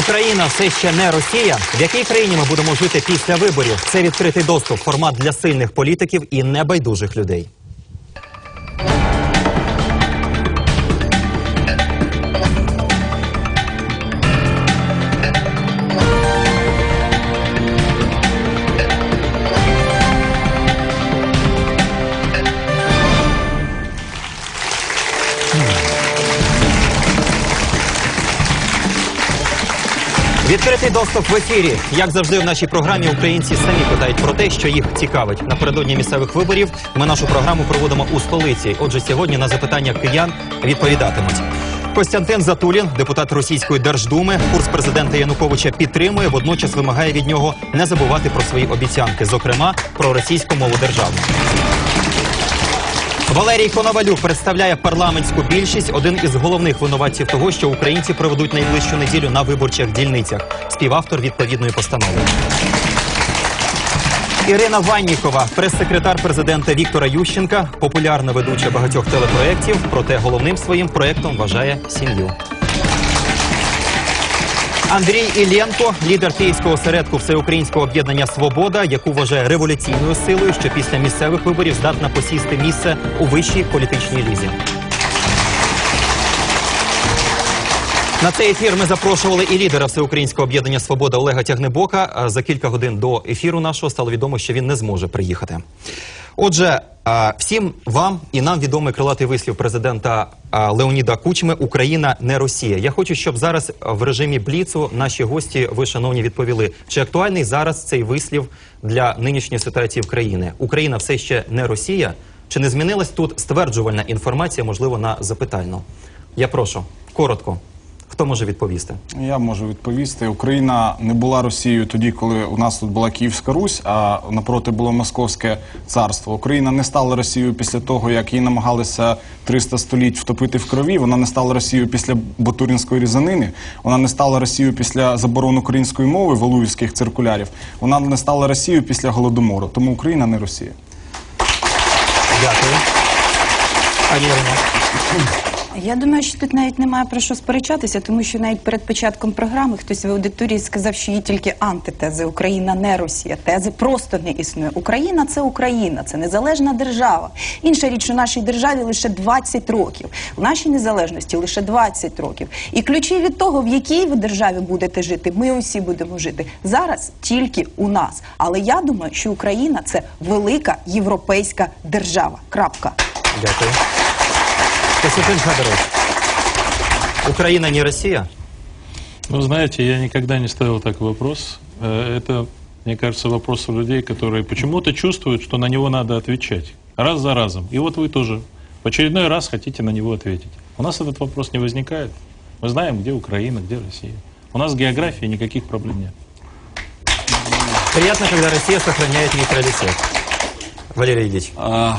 Україна все ще не Росія. В якій країні ми будемо жити після виборів? Це відкритий доступ, формат для сильних політиків і небайдужих людей. Відкритий доступ в ефірі. Як завжди, в нашій програмі українці самі питають про те, що їх цікавить. Напередодні місцевих виборів ми нашу програму проводимо у столиці. Отже, сьогодні на запитання киян відповідатимуть. Костянтин Затулін, депутат Російської Держдуми, курс президента Януковича підтримує, водночас вимагає від нього не забувати про свої обіцянки, зокрема про російську мову державну. Валерій Коновалюк представляє парламентську більшість, один із головних винуватців того, що українці проведуть найближчу неділю на виборчих дільницях. Співавтор відповідної постанови. Ірина Ваннікова, прес-секретар президента Віктора Ющенка, популярна ведуча багатьох телепроєктів, проте головним своїм проєктом вважає сім'ю. Андрій Іллєнко, лідер київського осередку Всеукраїнського об'єднання Свобода, яку вважає революційною силою, що після місцевих виборів здатна посісти місце у вищій політичній лізі. На цей ефір ми запрошували і лідера Всеукраїнського об'єднання Свобода Олега Тягнебока. За кілька годин до ефіру нашого стало відомо, що він не зможе приїхати. Отже, всім вам і нам відомий крилатий вислів президента Леоніда Кучми Україна не Росія. Я хочу, щоб зараз в режимі бліцу наші гості, ви шановні, відповіли, чи актуальний зараз цей вислів для нинішньої ситуації в країні? Україна все ще не Росія. Чи не змінилась тут стверджувальна інформація, можливо, на запитальну? Я прошу коротко. Хто може відповісти? Я можу відповісти. Україна не була Росією тоді, коли у нас тут була Київська Русь, а напроти було Московське царство. Україна не стала Росією після того, як її намагалися 300 століть втопити в крові. Вона не стала Росією після Батуринської різанини. Вона не стала Росією після заборони української мови Валуївських циркулярів. Вона не стала Росією після голодомору. Тому Україна не Росія. Дякую. Ірино. Я думаю, що тут навіть немає про що сперечатися, тому що навіть перед початком програми хтось в аудиторії сказав, що є тільки антитези. Україна не Росія. Тези просто не існує. Україна це Україна, це незалежна держава. Інша річ у нашій державі лише 20 років, у нашій незалежності лише 20 років. І ключі від того, в якій ви державі будете жити, ми усі будемо жити зараз тільки у нас. Але я думаю, що Україна це велика європейська держава. Крапка. Дякую. Костянтин Федорович. Україна не Росія? Ну, знаете, я никогда не ставил такой вопрос. Э, Это, мне кажется, вопрос у людей, которые почему-то чувствуют, что на него надо отвечать. Раз за разом. И вот вы тоже в очередной раз хотите на него ответить. У нас этот вопрос не возникает. Мы знаем, где Украина, где Россия. У нас с географией никаких проблем нет. Приятно, когда Россия сохраняет нейтралитет. Валерий Ильич. А,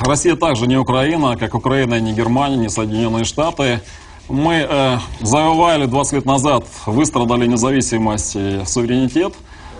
Россия также не Украина, как Украина не Германия, не Соединенные Штаты. Мы э, завоевали 20 лет назад, выстрадали независимость и суверенитет,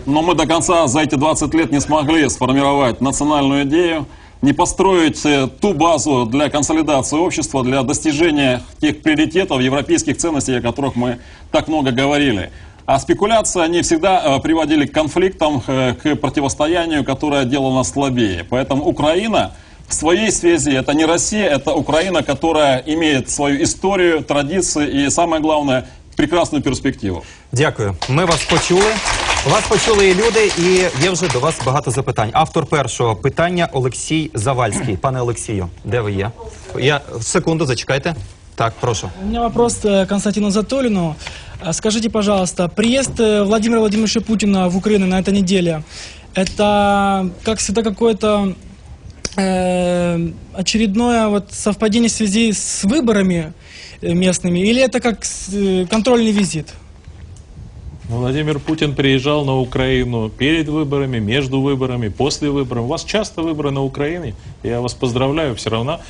но мы до конца за эти 20 лет не смогли сформировать национальную идею, не построить э, ту базу для консолидации общества, для достижения тех приоритетов, европейских ценностей, о которых мы так много говорили. А спекуляции, они всегда э, приводили к конфликтам, э, к противостоянию, которое делало нас слабее. Поэтому Украина в своей связи это не Россия, это Украина, которая имеет свою историю, традиции и, самое главное, прекрасную перспективу. Дякую. Ми вас почули. Вас почули і люди, і є вже до вас багато запитань. Автор першого питання Олексій Завальський. Пане Олексію, де ви є? Я секунду, зачекайте. Так, прошу. У меня вопрос э, к Константину Затолину. А Скажите, пожалуйста, приезд э, Владимира Владимировича Путина в Украину на этой неделе, это как всегда какое-то э, очередное вот совпадение в связи с выборами э, местными, или это как э, контрольный визит? Владимир Путин приезжал на Украину перед выборами, между выборами, после выборов. У вас часто выборы на Украине. Я вас поздравляю. Все равно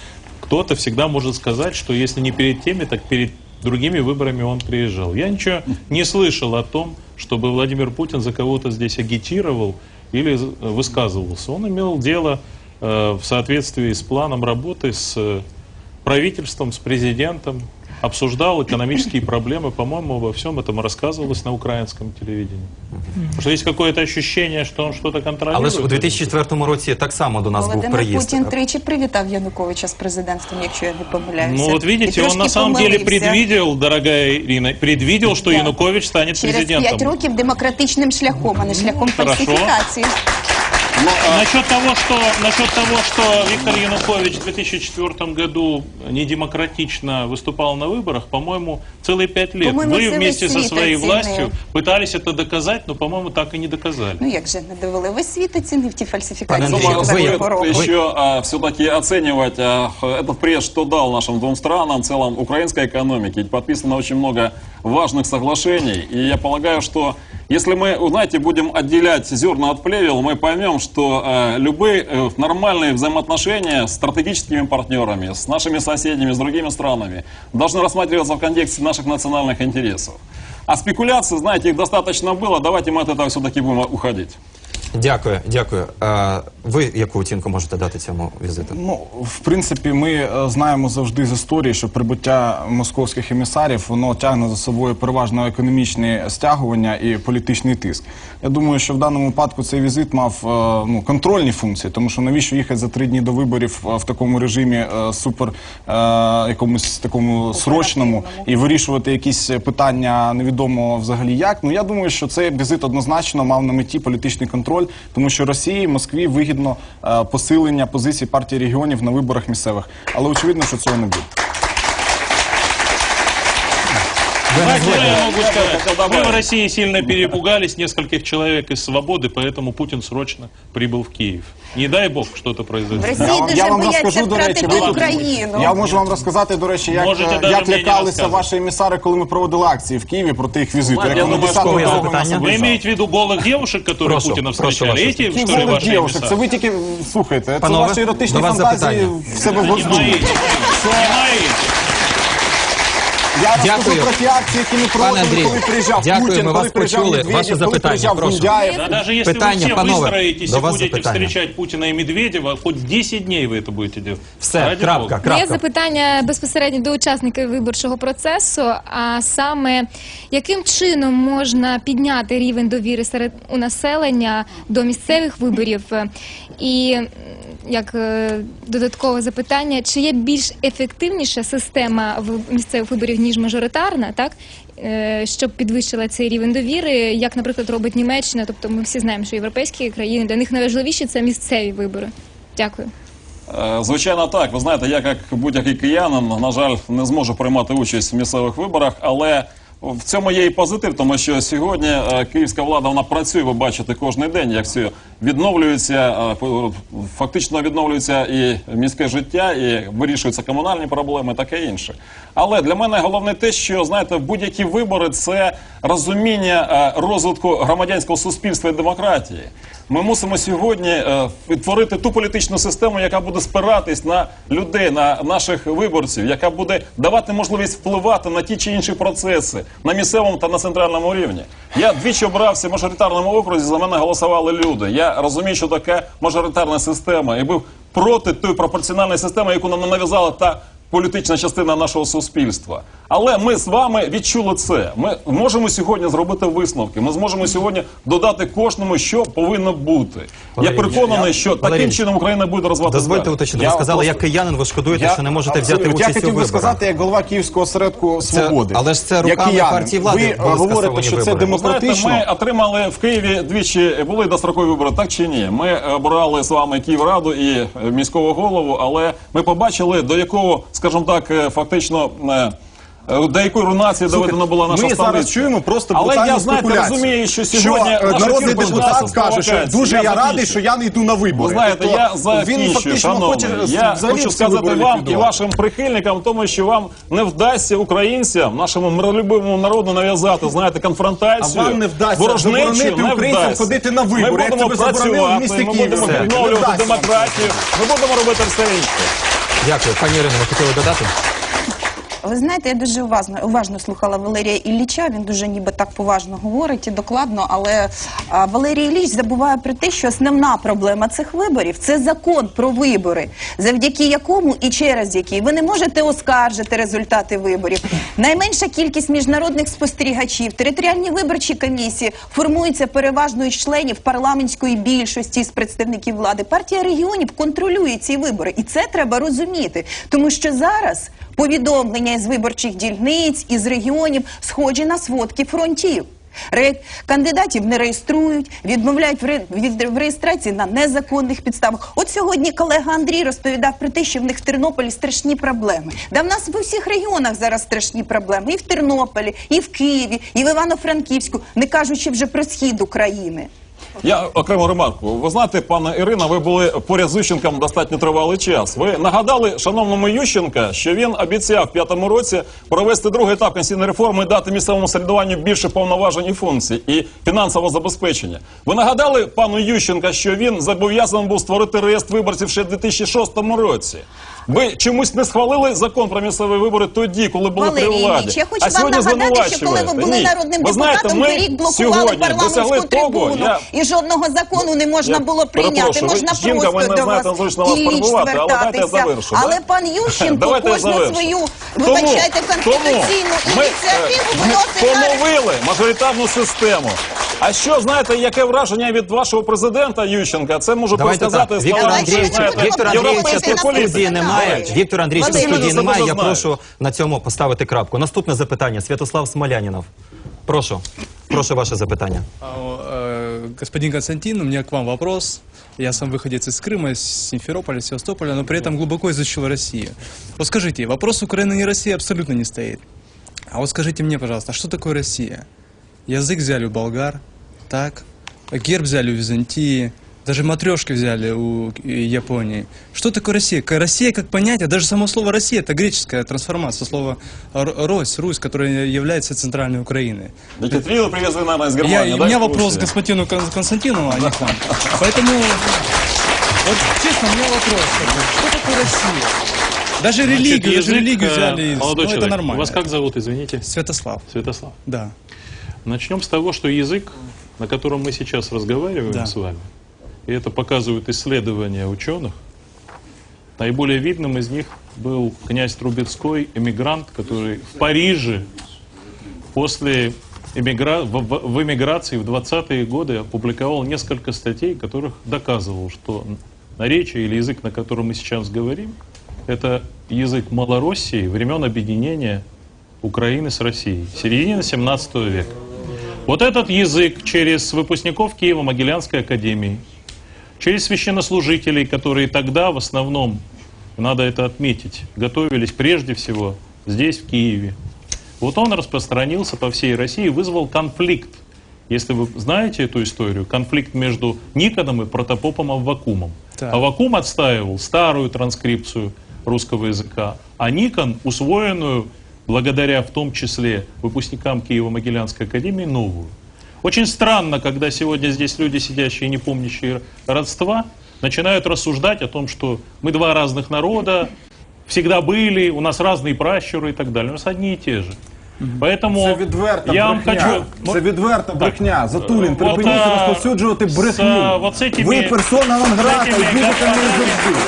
кто-то всегда может сказать, что если не перед теми, так перед другими выборами он приезжал. Я ничего не слышал о том, чтобы Владимир Путин за кого-то здесь агитировал или высказывался. Он имел дело э, в соответствии с планом работы, с э, правительством, с президентом. обсуждал экономические проблемы. По-моему, обо всем этом рассказывалось на украинском телевидении. Потому что есть какое-то ощущение, что он что-то контролирует. Але ж у 2004 році так само до нас був Володимир приїзд. Путін тричі привітав Януковича з президентством, якщо я не помиляюся. Ну вот І видите, он трошки на самом деле помилився. предвидел, дорогая Ирина, предвидел, что Да. Янукович станет через п'ять президентом. років демократичним шляхом, а не шляхом хорошо. фальсифікації. Насчет того, что насчет того, что Виктор Янукович в 2004 году недемократично выступал на выборах, по-моему, целые пять лет. По-моему, Вы целый вместе со свет своей оценил. властью пытались это доказать, но, по-моему, так и не доказали. Ну як же не довели? Весь світ оцінив ті фальсифікації Пане Думаю, Андрію, ви- четвертого стоит року. еще все-таки оценивать а, этот пресс, что дал нашим двум странам, в целом украинской экономике. Ведь подписано очень много важных соглашений. И я полагаю, что если мы, знаете, будем отделять зерна от плевел, мы поймем, что э, любые э, нормальные взаимоотношения с стратегическими партнерами, с нашими соседями, с другими странами, должны рассматриваться в контексте наших национальных интересов. А спекуляции, знаете, их достаточно было, давайте мы от этого все-таки будем уходить. Дякую, дякую. Ви яку оцінку можете дати цьому візиту? Ну, в принципі, ми е, знаємо завжди з історії, що прибуття московських емісарів воно тягне за собою переважно економічні стягування і політичний тиск. Я думаю, що в даному випадку цей візит мав е, ну, контрольні функції, тому що навіщо їхати за три дні до виборів е, в такому режимі супер якомусь такому срочному і вирішувати якісь питання невідомо взагалі як. Ну я думаю, що цей візит однозначно мав на меті політичний контроль, тому що Росії, Москві вигідно е, посилення позицій партії регіонів на виборах місцевих. Але очевидно, що цього не буде. Ви не Знаете, что згодні? я могу сказать? хотел Мы добавить. в России сильно перепугались нескольких человек из свободы, поэтому Путин срочно прибыл в Киев. Не дай бог что-то В произойдет. Росії Я вам- дуже я вам бояться розкажу, до речі, втратити ви тут- Україну. Я можу вам розказати, до речі, як, Можете е, даже як мені не лякалися розказувати. ваші емісари, коли ми проводили акції в Києві проти їх візиту. Ладно, Як я вони думаю, 10 що того запитання? нас Вы обіжали. имеете в виду голых девушек, которые Прошу, Путина прошу встречали? вас. Эти, Які что ли, голих ваши дівушек? эмиссары? Це ви тільки слухайте, це Панове, ваші еротичні до вас фантазії запитання. в себе в Не мозку. мои. Не мои. Я розкажу Дякую. про ті акції, які ми проводили, Андрію, коли приїжджав дякую, Путін, ми коли вас приїжджав почули. Медведєв, Ваше коли запитання, приїжджав прошу. Гундяєв. Да даже если Питання, вы все панове, выстроитесь до и вас будете запитання. встречать Путина и Медведева, хоть 10 дней вы это будете делать. Все, Ради крапка, бога. крапка. Є запитання безпосередньо до учасників виборчого процесу. А саме яким чином можна підняти рівень довіри серед у населення до місцевих виборів? І м, як е, додаткове запитання, чи є більш ефективніша система в- місцевих виборів ніж мажоритарна, так? Е, Щоб підвищила цей рівень довіри, як, наприклад, робить Німеччина, тобто ми всі знаємо, що європейські країни для них найважливіші це місцеві вибори. Дякую. Е, Звичайно, так. Ви знаєте, я як будь-який киянин, на жаль, не зможу приймати участь в місцевих виборах, але в цьому є і позитив, тому що сьогодні е, київська влада вона працює, ви бачите, кожен день, як все відновлюється, е, фактично відновлюється і міське життя, і вирішуються комунальні проблеми, таке інше. Але для мене головне те, що знаєте, будь-які вибори це розуміння е, розвитку громадянського суспільства і демократії. Ми мусимо сьогодні е, відтворити ту політичну систему, яка буде спиратись на людей, на наших виборців, яка буде давати можливість впливати на ті чи інші процеси на місцевому та на центральному рівні. Я двічі обрався в мажоритарному окрузі. За мене голосували люди. Я розумію, що таке мажоритарна система, і був проти тої пропорціональної системи, яку нам нав'язала та політична частина нашого суспільства. Але ми з вами відчули це. Ми можемо сьогодні зробити висновки. Ми зможемо сьогодні додати кожному, що повинно бути. Валерій, я переконаний, я- що Валерій, таким чином Україна буде розвиватися. Дозвольте уточнити. Ви сказали, просто- як киянин, ви шкодуєте, що не можете взяти участь Я хотів би виборах. сказати, як голова Київського осередку свободи. але ж це руками партії влади Ви говорите, що це вибори. Ви знаєте, ми отримали в Києві двічі були дострокові вибори, так чи ні? Ми обирали з вами Київраду і міського голову, але ми побачили, до якого, скажімо так, е, фактично. е, е, До якої руйнації доведена була наша ми зараз чуємо просто Але я, знаєте, розумію, що сьогодні наш народний депутат каже, що дуже Я я радий, що я не йду на вибори. Ви знаєте, Тобто я він фактично хоче Я хочу сказати вам і вашим прихильникам, тому що вам не вдасться українцям, нашому миролюбивому народу нав'язати, знаєте, конфронтацію. А вам не вдасться заборонити українцям ходити на вибори, Ми будемо працювати, ми будемо відновлювати демократію. Ми будемо робити все інше. Дякую. Пані Ірино, ви хотіли додати? Ви знаєте, я дуже уважно, уважно слухала Валерія Ілліча. Він дуже ніби так поважно говорить і докладно, але а, Валерій Ілліч забуває про те, що основна проблема цих виборів це закон про вибори, завдяки якому і через який ви не можете оскаржити результати виборів. Найменша кількість міжнародних спостерігачів, територіальні виборчі комісії формуються переважно із членів парламентської більшості з представників влади. Партія регіонів контролює ці вибори, і це треба розуміти, тому що зараз повідомлення із виборчих дільниць із регіонів схожі на сводки фронтів. Кандидатів не реєструють, відмовляють в реєстрації на незаконних підставах. От сьогодні колега Андрій розповідав про те, що в них в Тернополі страшні проблеми. Да в нас в усіх регіонах зараз страшні проблеми. І в Тернополі, і в Києві, і в Івано-Франківську, не кажучи вже про схід України. Я окрему ремарку. Ви знаєте, пане Ірина, ви були поряд з Ющенком достатньо тривалий час. Ви нагадали шановному Ющенка, що він обіцяв в п'ятому році провести другий етап конституційної реформи і дати місцевому самоврядуванню більше повноважень і функцій і фінансового забезпечення. Ви нагадали пану Ющенка, що він зобов'язаний був створити реєстр виборців ще в 2006 році. Ви чомусь не схвалили закон про місцеві вибори тоді, коли були при Валерій владі. Ілліч, я хочу а вам сьогодні нагадати, що коли ви звинувачуєте. були Ні. народним Ви знаєте, депутатом, ми ви рік блокували сьогодні парламентську досягли того, трибуну, я і жодного закону не можна Я було прийняти. перепрошую, ви Можна жінка, ви просто не до вас знаєте, зручно вас Ілліч перебувати, але дайте я звертатися. завершу, Але да? пан Ющенко Давайте я кожну завершу. свою, Тому- вибачайте, конституційну тому ми, ініціативу е, виносить на поновили мажоритарну систему. А що знаєте, яке враження від вашого президента Ющенка? Це можу Давайте розказати так. з Віктор Давайте, Андрійович, знаєте, Віктор Європейський Андрійович, тут в написано. студії немає. Віктор Андрійович, тут в Валерій, студії люди немає. Я знають. прошу на цьому поставити крапку. Наступне запитання. Святослав Смолянінов. Прошу. Прошу ваше запитання. А, э, Господин Константин, у меня к вам вопрос. Я сам выходец из Крыма, из Симферополя, Севастополя, но при этом глубоко изучил Россию. Вот скажите, вопрос Украины не России абсолютно не стоит. А вот скажите мне, пожалуйста, а что такое Россия? Язык взяли у болгар, так? Герб взяли у Византии, даже матрешки взяли у э, Японии. Что такое Россия? К- Россия как понятие, даже само слово Россия, это греческая трансформация, слово Рось, Русь, которая является центральной Украиной. Декатрилы привезли, наверное, из Я, Германии. у да, меня из вопрос к господину Кон- Константину, а не к вам. Поэтому, вот честно, у меня вопрос. Что такое Россия? Даже Значит, религию, даже язык, религию э, взяли из... Молодой ну, это человек, нормально. вас как зовут, извините? Святослав, Святослав. да. Начнем с того, что язык, на котором мы сейчас разговариваем Да. с вами, и это показывают исследования ученых, наиболее видным из них был князь Трубецкой, эмигрант, который в Париже после эмигра... в, в- в эмиграции в 20-е годы опубликовал несколько статей, которых доказывал, что наречие или язык, на котором мы сейчас говорим, это язык Малороссии времен объединения Украины с Россией, середины 17 века. Вот этот язык через выпускников Киево-Могилянской академии, через священнослужителей, которые тогда в основном, надо это отметить, готовились прежде всего здесь, в Киеве. Вот он распространился по всей России и вызвал конфликт. Если вы знаете эту историю, конфликт между Никоном и протопопом Аввакумом. Так. Аввакум отстаивал старую транскрипцию русского языка, а Никон усвоенную, благодаря в том числе выпускникам Киево-Могилянской академии, новую. Очень странно, когда сегодня здесь люди, сидящие, не помнящие родства, начинают рассуждать о том, что мы два разных народа, всегда были, у нас разные пращуры и так далее. У нас одни и те же. Поэтому Це відверта я вам брехня. хочу... Це відверта брехня. Затулін, Вот, припиніть а, розповсюджувати с, брехню. а, вот с этими, Ви персона с нон-грата этими і будете не господами- завжди.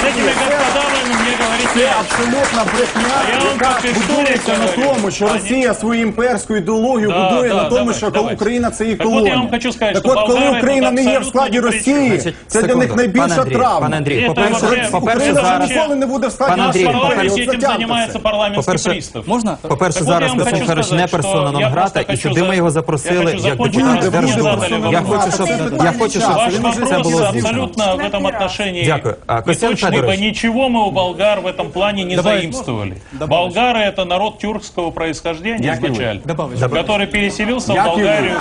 С этими господами мне говорить Це не о чем. абсолютна брехня, А я вам яка как історик будується на говорю. тому, що А Росія свою імперську ідеологію Да, будує да, на тому, давайте, що давайте. Україна це їх Так от я колонія. вам хочу сказати, Так що от, коли болгари Україна тут не є в абсолютно складі ні при чому. Росії, Значить, це для секунду. них найбільша Пане Андрій, травма. Пане Андрій, Це по-перше, вообще- по-перше, Україна зараз ніколи не буде в складі Пане нашої Андрій, імперії. Парламенте От этим затямте занимается це. парламентский По-перше, пристав. Можно? По-перше, Так от я зараз вам Костянтин хочу Харич не сказати, персона що я нон-грата, просто і хочу сюди за- ми його я запросили хочу як закончити, депутата щоб мені Держдуми. задали Я вопрос. хочу, щоб Це я хочу, щоб питання Ваш Це вопрос було абсолютно здійснено. в этом отношении Дякую. А, Костян неточный, ибо Федорович. ничего мы у болгар в этом плане не Добавить заимствовали. можно? Болгары это народ тюркского происхождения изначально, Добавить. который переселился в Як і ви. Болгарию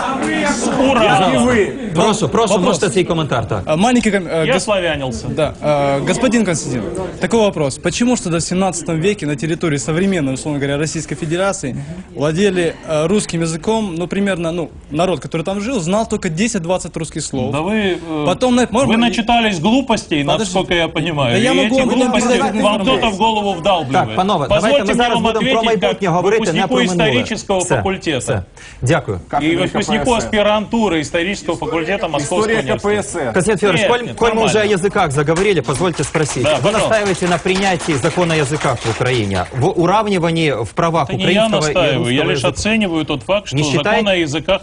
с І Урала. ви. Прошу, прошу, Вопрос. можете свій коментар. Так. А, Маленький... ком- э, Я гос- славянился. Да, э, господин Константин, такой вопрос. Почему что до 17 веке на территории современной, условно говоря, Российской Федерации владели э, русским языком, ну, примерно, ну, народ, который там жил, знал только 10-20 русских слов. Да вы, э, Потом, на- может вы начитались глупостей, Подожди. насколько я понимаю. Да я и могу глупости передать вам кто-то в голову вдалбливает. Так, панове, Позвольте давайте ми мне зараз вам будемо про ответить майбутнє как говорити, не выпускнику про минуле. исторического Все, факультета. все. Дякую. И выпускнику КПСС. аспирантуры исторического факультета Московского История университета. КПСС. Константин Федорович, Нет, коль, нет, коль мы уже о нормально. языках заговорили, позвольте спросить. Да, Вы пожалуйста. настаиваете на принятии закона о языках в Украине, в уравнивании в правах Это не я украинского русского я лишь оцениваю тот факт, что Не закон о языках